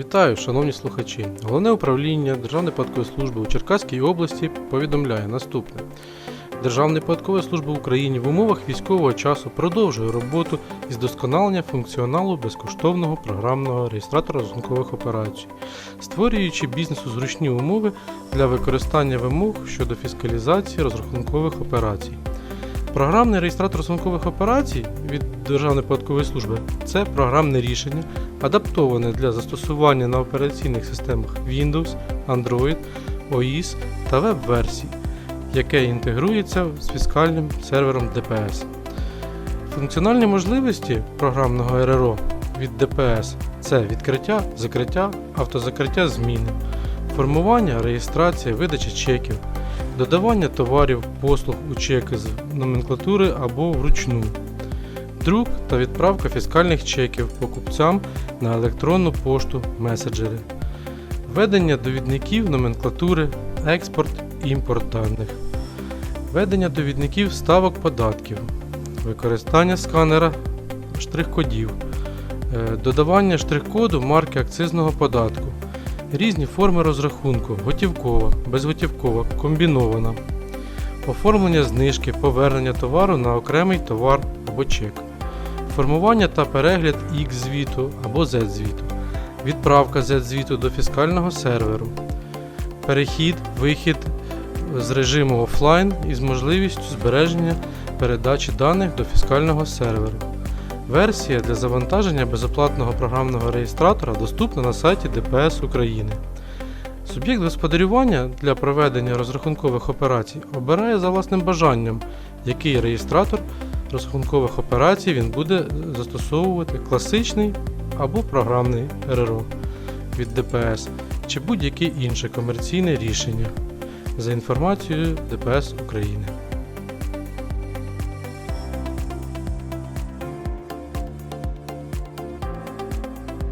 Вітаю, шановні слухачі. Головне управління Державної податкової служби у Черкаській області повідомляє наступне. Державна податкова служба в Україні в умовах військового часу продовжує роботу із досконалення функціоналу безкоштовного програмного реєстратора розрахункових операцій, створюючи бізнесу зручні умови для використання вимог щодо фіскалізації розрахункових операцій. Програмний реєстратор розрахункових операцій від Державної податкової служби це програмне рішення, адаптоване для застосування на операційних системах Windows, Android, OIS та веб-версій, яке інтегрується з фіскальним сервером ДПС. Функціональні можливості програмного РРО від ДПС це відкриття, закриття, автозакриття зміни, формування, реєстрація, видача чеків, додавання товарів, послуг у чеки з номенклатури або вручну, друк та відправка фіскальних чеків покупцям на електронну пошту меседжери, ведення довідників номенклатури, експорт, імпорт даних, ведення довідників ставок податків, використання сканера штрих-кодів, е, додавання штрих-коду марки акцизного податку, різні форми розрахунку, готівкова, безготівкова, комбінована, оформлення знижки, повернення товару на окремий товар або чек, формування та перегляд X-звіту або Z-звіту, відправка Z-звіту до фіскального серверу, перехід, вихід з режиму офлайн із можливістю збереження передачі даних до фіскального серверу. Версія для завантаження безоплатного програмного реєстратора доступна на сайті ДПС України. Суб'єкт господарювання для проведення розрахункових операцій обирає за власним бажанням, який реєстратор розрахункових операцій він буде застосовувати класичний або програмний РРО від ДПС чи будь-яке інше комерційне рішення за інформацією ДПС України.